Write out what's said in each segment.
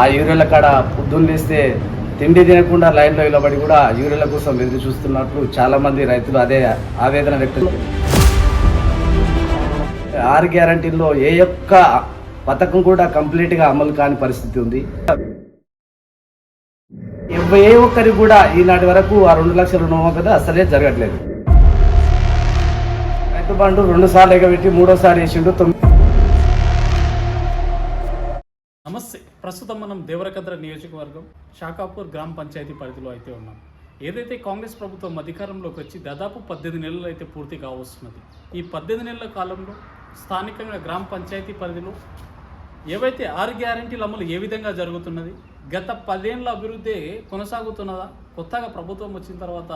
ఆ యూరియల కాడ పొద్దున్నేస్తే తిండి తినకుండా లైన్లో నిలబడి కూడా యూరియల కోసం ఎదురు చూస్తున్నట్లు చాలామంది రైతులు అదే ఆవేదన వ్యక్తం ఆరు గ్యారంటీల్లో ఏ యొక్క పథకం కూడా కంప్లీట్గా అమలు కాని పరిస్థితి ఉంది. ఏ ఒక్కరికి కూడా ఈనాటి వరకు ఆ రెండు లక్షల రుణమాఫీ అసలే జరగట్లేదు. రైతు బండు రెండు సార్లు ఎగబెట్టి మూడోసారి వేసిండు తొమ్మిది నమస్తే. ప్రస్తుతం మనం దేవరకద్ర నియోజకవర్గం షాకాపూర్ గ్రామ పంచాయతీ పరిధిలో అయితే ఉన్నాం. ఏదైతే కాంగ్రెస్ ప్రభుత్వం అధికారంలోకి వచ్చి దాదాపు పద్దెనిమిది నెలలు అయితే పూర్తి కావస్తున్నది ఈ పద్దెనిమిది నెలల కాలంలో స్థానికంగా గ్రామ పంచాయతీ పరిధిలో ఏవైతే ఆరు గ్యారంటీల అమలు ఏ విధంగా జరుగుతున్నది గత పదేళ్ళ అభివృద్ధి కొనసాగుతున్నదా కొత్తగా ప్రభుత్వం వచ్చిన తర్వాత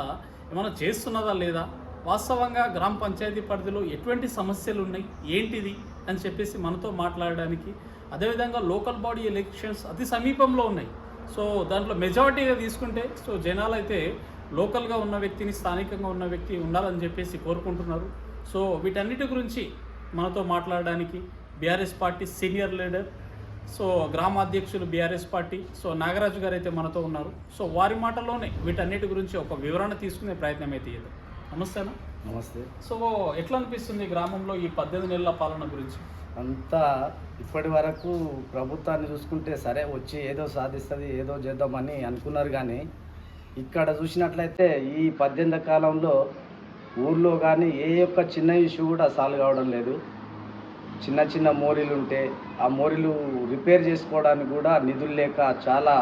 ఏమైనా చేస్తున్నదా లేదా వాస్తవంగా గ్రామ పంచాయతీ పరిధిలో ఎటువంటి సమస్యలు ఉన్నాయి? ఏంటిది? అని చెప్పేసి మనతో మాట్లాడడానికి అదేవిధంగా లోకల్ బాడీ ఎలక్షన్స్ అతి సమీపంలో ఉన్నాయి. సో దాంట్లో మెజారిటీగా తీసుకుంటే సో జనాలు అయితే లోకల్గా ఉన్న వ్యక్తిని స్థానికంగా ఉన్న వ్యక్తి ఉండాలని చెప్పేసి కోరుకుంటున్నారు. సో వీటన్నిటి గురించి మనతో మాట్లాడడానికి BRS party senior leader so గ్రామాధ్యక్షులు BRS party so Nagaraju garu అయితే మనతో ఉన్నారు. సో వారి మాటలోనే వీటన్నిటి గురించి ఒక వివరణ తీసుకునే ప్రయత్నం అయితే చేద్దాం. నమస్తేనా నమస్తే. సో ఎట్లా అనిపిస్తుంది గ్రామంలో ఈ పద్దెనిమిది నెలల పాలన గురించి? అంతా ఇప్పటి వరకు ప్రభుత్వాన్ని చూసుకుంటే సరే వచ్చి ఏదో సాధిస్తుంది ఏదో చేద్దామని అనుకున్నారు కానీ ఇక్కడ చూసినట్లయితే ఈ పద్దెనిమిది కాలంలో ఊర్లో కానీ ఏ యొక్క చిన్న ఇష్యూ కూడా సాల్వ్ కావడం లేదు. చిన్న చిన్న మోరీలు ఉంటే ఆ మోరీలు రిపేర్ చేసుకోవడానికి కూడా నిధులు లేక చాలా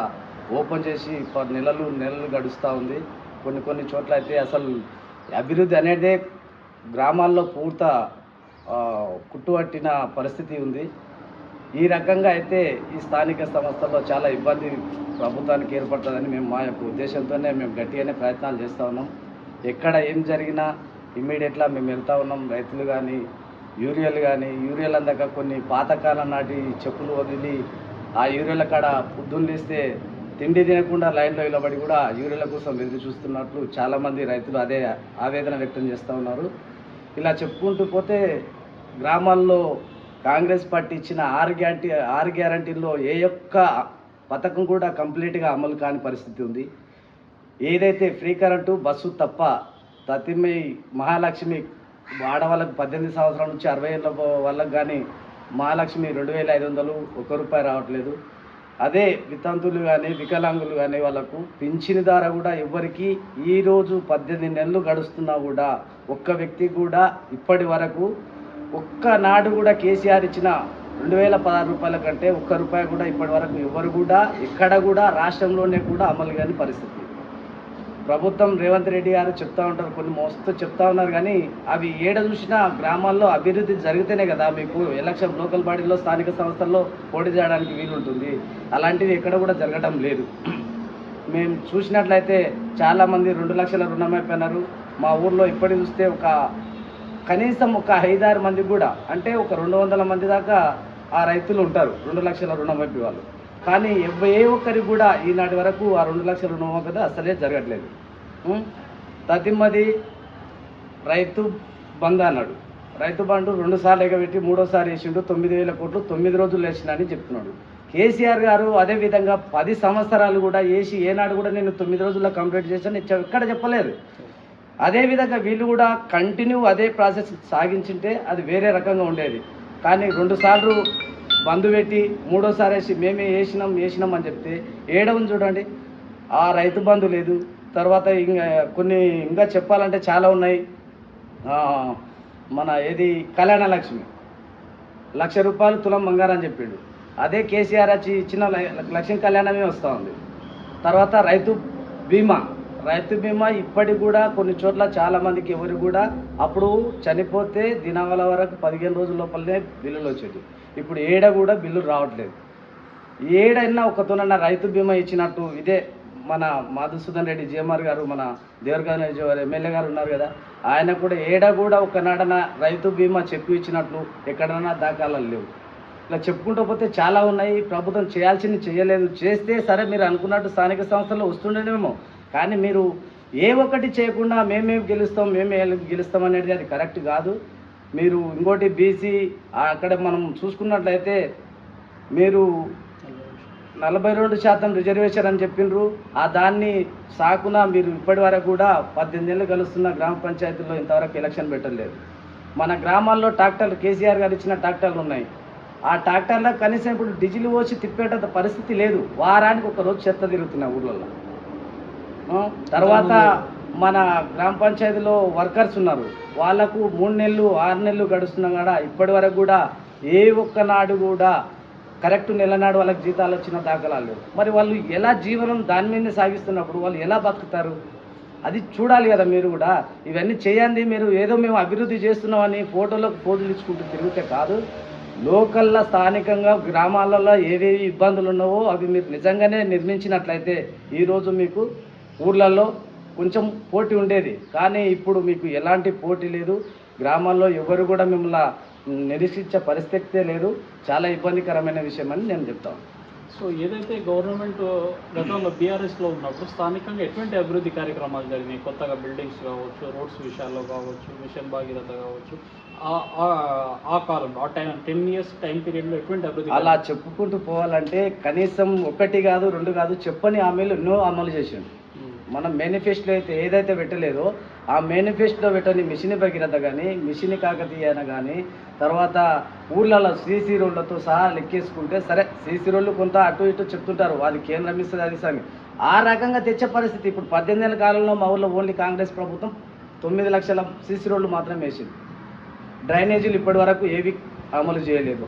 ఓపెన్ చేసి నెలలు నెలలు గడుస్తూ ఉంది. కొన్ని కొన్ని చోట్ల అయితే అసలు అభివృద్ధి అనేదే గ్రామాల్లో పూర్త కుట్టుపట్టిన పరిస్థితి ఉంది. ఈ రకంగా అయితే ఈ స్థానిక సంస్థల్లో చాలా ఇబ్బంది ప్రభుత్వానికి ఏర్పడుతుందని మేము మా యొక్క ఉద్దేశంతోనే మేము గట్టిగానే ప్రయత్నాలు చేస్తూ ఉన్నాం. ఎక్కడ ఏం జరిగినా ఇమ్మీడియట్గా మేము వెళ్తూ ఉన్నాం. రైతులు కానీ యూరియాలు కానీ యూరియాలు అందాక కొన్ని పాతకాలం నాటి చెప్పులు వదిలి ఆ యూరియాల కాడ పొద్దున్న లేస్తే తిండి తినకుండా లైన్లో నిలబడి కూడా యూరియల కోసం ఎదురు చూస్తున్నట్లు చాలామంది రైతులు అదే ఆవేదన వ్యక్తం చేస్తూ ఉన్నారు. ఇలా చెప్పుకుంటూ పోతే గ్రామాల్లో కాంగ్రెస్ పార్టీ ఇచ్చిన ఆరు గ్యారంటీ ఆరు గ్యారంటీల్లో ఏ యొక్క పథకం కూడా కంప్లీట్గా అమలు కాని పరిస్థితి ఉంది. ఏదైతే ఫ్రీ కరెంటు బస్సు తప్ప తతిమి మహాలక్ష్మి ఆడవాళ్ళకు పద్దెనిమిది సంవత్సరాల నుంచి అరవై ఏళ్ళ వాళ్ళకు కానీ మహాలక్ష్మి రెండు వేల ఐదు వందలు ఒక్క రూపాయి రావట్లేదు. అదే వితంతులు కానీ వికలాంగులు కానీ వాళ్ళకు పింఛని ద్వారా కూడా ఎవరికి ఈరోజు పద్దెనిమిది నెలలు గడుస్తున్నా కూడా ఒక్క వ్యక్తి కూడా ఇప్పటి వరకు ఒక్క నాడు కూడా కేసీఆర్ ఇచ్చిన రెండు వేల పదహారు రూపాయల కంటే ఒక్క రూపాయి కూడా ఇప్పటి వరకు ఎవరు కూడా ఎక్కడ కూడా రాష్ట్రంలోనే కూడా అమలు కాని పరిస్థితి. ప్రభుత్వం రేవంత్ రెడ్డి గారు చెప్తా ఉంటారు కొన్ని మోస్తూ చెప్తా ఉన్నారు కానీ అవి ఏడ చూసినా గ్రామాల్లో అభివృద్ధి జరిగితేనే కదా మీకు ఎలక్షన్ లోకల్ బాడీలో స్థానిక సంస్థల్లో పోటీ చేయడానికి వీలుంటుంది. అలాంటివి ఎక్కడ కూడా జరగడం లేదు. మేము చూసినట్లయితే చాలామంది రెండు లక్షల రుణం అయిపోయినారు. మా ఊర్లో ఇప్పటి చూస్తే ఒక కనీసం ఒక ఐదారు మంది కూడా అంటే ఒక రెండు వందల మంది దాకా ఆ రైతులు ఉంటారు. రెండు లక్షల రుణమాఫీ వాళ్ళు కానీ ఏ ఒక్కరికి కూడా ఈనాటి వరకు ఆ రెండు లక్షల రుణమాఫీ అసలే జరగట్లేదు. ఉం? తతిమ్మది రైతు బంధు అన్నాడు. రైతు బంధు రెండు సార్లు ఎగబెట్టి మూడోసారి వేసిండు తొమ్మిది వేల కోట్లు తొమ్మిది రోజులు వేసిన అని చెప్తున్నాడు. కేసీఆర్ గారు అదే విధంగా పది సంవత్సరాలు కూడా వేసి ఏనాడు కూడా నేను తొమ్మిది రోజుల్లో కంప్లీట్ చేశాను ఎక్కడ చెప్పలేదు. అదేవిధంగా వీళ్ళు కూడా కంటిన్యూ అదే ప్రాసెస్ సాగించింటే అది వేరే రకంగా ఉండేది. కానీ రెండుసార్లు బంధు పెట్టి మూడోసారి వేసి మేమే వేసినాం వేసినాం అని చెప్తే ఏడవని చూడండి. ఆ రైతు బంధు లేదు. తర్వాత ఇంకా కొన్ని ఇంకా చెప్పాలంటే చాలా ఉన్నాయి. మన ఏది కళ్యాణ లక్ష్మి. లక్ష రూపాయలు తులం బంగారం అని చెప్పిండు. అదే కేసీఆర్ వచ్చి ఇచ్చిన ల- లక్ష్మీ కళ్యాణమే వస్తూ ఉంది. తర్వాత రైతు బీమా. రైతు బీమా ఇప్పటికి కూడా కొన్ని చోట్ల చాలామందికి ఎవరు కూడా అప్పుడు చనిపోతే దినవల వరకు పదిహేను రోజుల లోపలనే బిల్లులు వచ్చేది ఇప్పుడు ఏడ కూడా బిల్లు రావట్లేదు. ఏడైనా ఒకతోనన్న రైతు బీమా ఇచ్చినట్టు ఇదే మన మధుసూదన్ రెడ్డి జిఎంఆర్ గారు మన దేవరగారి ఎమ్మెల్యే గారు ఉన్నారు కదా ఆయన కూడా ఏడ కూడా ఒకనాడన రైతు బీమా చెప్పి ఇచ్చినట్లు ఎక్కడన్నా దాఖలాలు లేవు. ఇలా చెప్పుకుంటూ పోతే చాలా ఉన్నాయి ప్రభుత్వం చేయాల్సింది చేయలేదు. చేస్తే సరే మీరు అనుకున్నట్టు స్థానిక సంస్థల్లో వస్తుండేనేమో కానీ మీరు ఏ ఒక్కటి చేయకుండా మేమేం గెలుస్తాం మేమే గెలుస్తాం అనేది అది కరెక్ట్ కాదు. మీరు ఇంకోటి బీసీ అక్కడ మనం చూసుకున్నట్లయితే మీరు నలభై రెండు శాతం రిజర్వేషన్ అని చెప్పిండ్రు ఆ దాన్ని సాకున మీరు ఇప్పటి వరకు కూడా పద్దెనిమిది ఏళ్ళు కలుస్తున్న గ్రామ పంచాయతీల్లో ఇంతవరకు ఎలక్షన్ పెట్టలేదు. మన గ్రామాల్లో ట్రాక్టర్లు కేసీఆర్ గారు ఇచ్చిన ట్రాక్టర్లు ఉన్నాయి. ఆ ట్రాక్టర్లో కనీసం ఇప్పుడు డీజిల్ పోసి తిప్పేట పరిస్థితి లేదు. వారానికి ఒక రోజు చెత్త తిరుగుతున్నాయి ఊళ్ళల్లో తర్వాత మన గ్రామ పంచాయతీలో వర్కర్స్ ఉన్నారు. వాళ్ళకు మూడు నెలలు ఆరు నెలలు గడుస్తున్నాం కూడా ఇప్పటి వరకు కూడా ఏ ఒక్క నాడు కూడా కరెక్ట్ నెల నాడు వాళ్ళకి జీతాలు వచ్చిన దాఖలాలు లేవు. మరి వాళ్ళు ఎలా జీవనం దాని మీదనే సాగిస్తున్నప్పుడు వాళ్ళు ఎలా బతుకుతారు? అది చూడాలి కదా మీరు కూడా. ఇవన్నీ చేయండి మీరు. ఏదో మేము అభివృద్ధి చేస్తున్నామని ఫోటోలకు ఫోటోలు ఇచ్చుకుంటూ తిరిగితే కాదు. లోకల్లో స్థానికంగా గ్రామాలలో ఏవేవి ఇబ్బందులు ఉన్నావో అవి మీరు నిజంగానే నిర్మించినట్లయితే ఈరోజు మీకు ఊర్లలో కొంచెం పోటీ ఉండేది. కానీ ఇప్పుడు మీకు ఎలాంటి పోటీ లేదు. గ్రామాల్లో ఎవరు కూడా మిమ్మల్ని నిరీక్షించే పరిస్థితే లేదు. చాలా ఇబ్బందికరమైన విషయం అని నేను చెప్తాను సో ఏదైతే గవర్నమెంట్ గతంలో బీఆర్ఎస్లో ఉన్నప్పుడు స్థానికంగా ఎటువంటి అభివృద్ధి కార్యక్రమాలు జరిగినాయి? కొత్తగా బిల్డింగ్స్ కావచ్చు రోడ్స్ విషయాల్లో కావచ్చు మిషన్ భాగీరథ కావచ్చు. ఆ- కాలంలో ఆ టైం టెన్ ఇయర్స్ టైం పీరియడ్లో ఎటువంటి అభివృద్ధి అలా చెప్పుకుంటూ పోవాలంటే కనీసం ఒకటి కాదు రెండు కాదు చెప్పని హామీలు ఎన్నో అమలు చేసిండు ఉమ్. మనం మేనిఫెస్టో అయితే ఏదైతే పెట్టలేదో ఆ మేనిఫెస్టో పెట్టని మిషన్ భగీరథ కానీ మిషన్ కాకతీయన కానీ తర్వాత ఊళ్ళలో సీసీ రోడ్లతో సహా లెక్కేసుకుంటే సరే సీసీ రోడ్లు కొంత అటు ఇటు చెప్తుంటారు అది కేంద్రం ఇస్తుంది అది సామి ఆ రకంగా తెచ్చే పరిస్థితి ఇప్పుడు పద్దెనిమిది ఏళ్ళ కాలంలో మా ఊళ్ళో ఓన్లీ కాంగ్రెస్ ప్రభుత్వం తొమ్మిది లక్షల సీసీ రోడ్లు మాత్రమే వేసింది. డ్రైనేజీలు ఇప్పటి వరకు ఏవి అమలు చేయలేదు.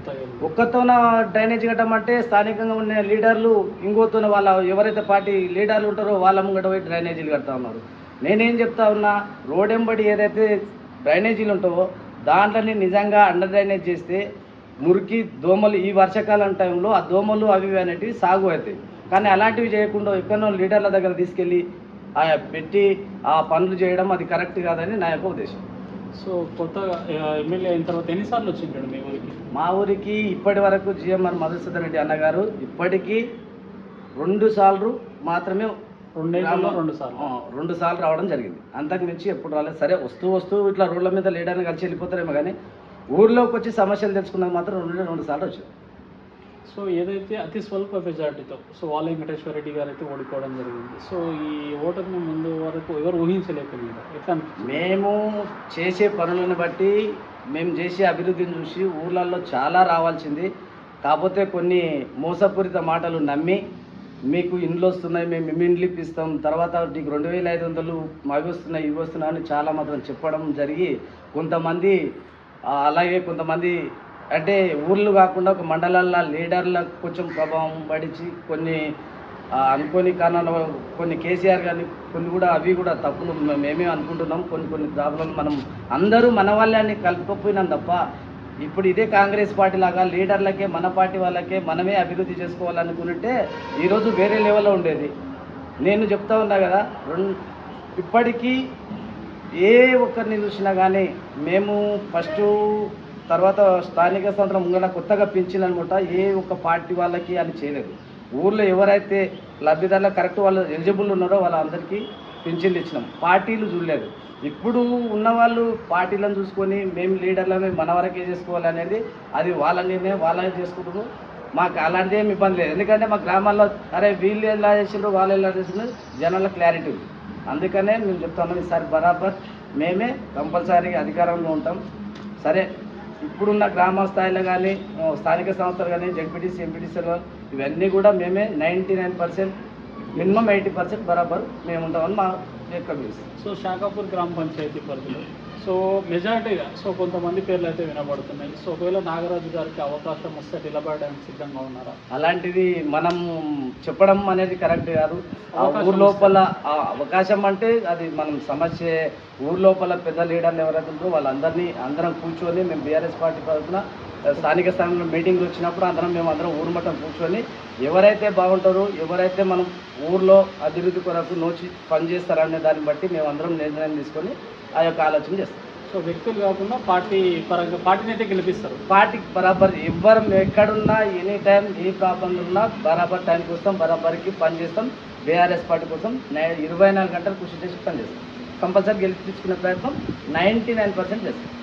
ఒక్కతోన డ్రైనేజ్ కట్టమంటే స్థానికంగా ఉన్న లీడర్లు ఇంకోతోన వాళ్ళ ఎవరైతే పార్టీ లీడర్లు ఉంటారో వాళ్ళ ముంగట పోయి డ్రైనేజీలు కడతా ఉన్నారు. నేనేం చెప్తా ఉన్నా రోడ్ ఎంబడి ఏదైతే డ్రైనేజీలు ఉంటావో దాంట్లోని నిజంగా అండర్ డ్రైనేజ్ చేస్తే మురికి దోమలు ఈ వర్షాకాలం టైంలో ఆ దోమలు అవి అనేటివి సాగు అవుతాయి. కానీ అలాంటివి చేయకుండా ఎక్కడో లీడర్ల దగ్గర తీసుకెళ్ళి ఆ పెట్టి ఆ పనులు చేయడం అది కరెక్ట్ కాదని నా యొక్క ఉద్దేశం. సో కొత్తగా ఎమ్మెల్యే అయిన తర్వాత ఎన్నిసార్లు వచ్చింటాడు మీ ఊరికి? మా ఊరికి ఇప్పటి వరకు జిఎంఆర్ మధుసూదన్ రెడ్డి అన్నగారు ఇప్పటికీ రెండు సార్లు మాత్రమే రెండేళ్ళలో రెండు సార్లు. రెండు సార్లు రావడం జరిగింది. అంతకు మించి ఎప్పుడు రాలేదు. సరే వస్తూ వస్తూ ఇట్లా రోడ్ల మీద లీడర్ని కలిసి వెళ్ళిపోతారేమో కానీ ఊర్లోకి వచ్చి సమస్యలు తెలుసుకున్నది మాత్రం రెండు రెండు సార్లు వచ్చారు సో ఏదైతే అతి స్వల్ప మెజార్టీతో సో వాళ్ళ వెంకటేశ్వర రెడ్డి గారు అయితే ఓడిపోవడం జరిగింది. సో ఈ ఓటమి ముందు వరకు ఎవరు ఊహించలేకపోయింది ఎట్లా మేము చేసే పనులను బట్టి మేము చేసే అభివృద్ధిని చూసి ఊళ్ళల్లో చాలా రావాల్సింది. కాకపోతే కొన్ని మోసపూరిత మాటలు నమ్మి మీకు ఇండ్లు వస్తున్నాయి మేము మేము ఇండ్లు ఇప్పిస్తాం తర్వాత నీకు రెండు వేల ఐదు వందలు అవి వస్తున్నాయి ఇవి వస్తున్నాయి అని చాలా మాత్రం చెప్పడం జరిగి కొంతమంది అలాగే కొంతమంది అంటే ఊర్లు కాకుండా ఒక మండలాల లీడర్లకు కొంచెం ప్రభావం పడిచి కొన్ని అనుకోని కారణాల కొన్ని కేసీఆర్ కానీ కొన్ని కూడా అవి కూడా తప్పులు మేమే అనుకుంటున్నాం. కొన్ని కొన్ని ప్రాబ్లం మనం అందరూ మన వాళ్ళని కలుపుకపోయినాం తప్ప ఇప్పుడు ఇదే కాంగ్రెస్ పార్టీ లాగా లీడర్లకే మన పార్టీ వాళ్ళకే మనమే అభివృద్ధి చేసుకోవాలనుకుంటే ఈరోజు వేరే లెవెల్లో ఉండేది. నేను చెప్తా ఉన్నా కదా రెండు ఇప్పటికీ ఏ ఒక్కరిని చూసినా కానీ మేము ఫస్ట్ తర్వాత స్థానిక సంస్థల ముంగడ కొత్తగా పింఛన్ అనమాట. ఏ ఒక్క పార్టీ వాళ్ళకి అని చేయలేదు. ఊర్లో ఎవరైతే లబ్ధిదారులు కరెక్ట్ వాళ్ళు ఎలిజిబుల్ ఉన్నారో వాళ్ళందరికీ పింఛన్లు ఇచ్చినాం. పార్టీలు చూడలేదు. ఇప్పుడు ఉన్నవాళ్ళు పార్టీలను చూసుకొని మేము లీడర్లమే మన వరకే చేసుకోవాలనేది అది వాళ్ళ నిర్ణయం వాళ్ళని చేసుకుంటారు మాకు అలాంటిది ఏమి ఇబ్బంది లేదు. ఎందుకంటే మా గ్రామాల్లో అరే వీళ్ళు ఎలా చేసిండ్రు వాళ్ళు ఎలా చేసిండ్రు జనాల క్లారిటీ ఉంది. అందుకనే మేము చెప్తాము ఈసారి బరాబర్ మేమే కంపల్సరీగా అధికారంలో ఉంటాం. సరే ఇప్పుడున్న గ్రామ స్థాయిలో కానీ స్థానిక సంస్థలు కానీ జడ్పీటీసీ ఎంపీటీసీలో ఇవన్నీ కూడా మేమే ninety nine percent minimum eighty percent బరాబర్ మేము ఉంటామని మా యొక్క సో షాకాపూర్ గ్రామ పంచాయతీ పరిధిలో సో మెజారిటీగా సో కొంతమంది పేర్లు అయితే వినబడుతున్నాయి. సో ఒకవేళ నాగరాజు గారికి అవకాశం వస్తే నిలబడడానికి సిద్ధంగా ఉన్నారా? అలాంటిది మనం చెప్పడం అనేది కరెక్ట్ కాదు. ఆ ఊరు లోపల ఆ అవకాశం అంటే అది మనం సమస్య ఊరు లోపల పెద్ద లీడర్లు ఎవరైతే ఉంటారో వాళ్ళందరినీ అందరం కూర్చొని మేము బీఆర్ఎస్ పార్టీ తరఫున స్థానిక స్థానంలో మీటింగ్లు వచ్చినప్పుడు అందరం మేము అందరం ఊరు మట్టం కూర్చొని ఎవరైతే బాగుంటారో ఎవరైతే మనం ఊర్లో అభివృద్ధి కొరకు నోచి పనిచేస్తారనే దాన్ని బట్టి మేము అందరం నిర్ణయం తీసుకొని ఆ యొక్క ఆలోచన చేస్తాం సో వ్యక్తులు కాకుండా పార్టీ పరంగా పార్టీని అయితే గెలిపిస్తారు. పార్టీకి బరాబర్ ఎవ్వరు ఎక్కడున్నా ఎనీ టైం ఏ ప్రాబ్లం ఉన్నా బరాబర్ టైం కోసం బరాబర్కి పనిచేస్తాం బీఆర్ఎస్ పార్టీ కోసం నై- ఇరవై నాలుగు గంటలు కృషి చేసి పనిచేస్తాం కంపల్సరీ గెలిపించుకునే ప్రయత్నం నైంటీ నైన్ పర్సెంట్ చేస్తాం.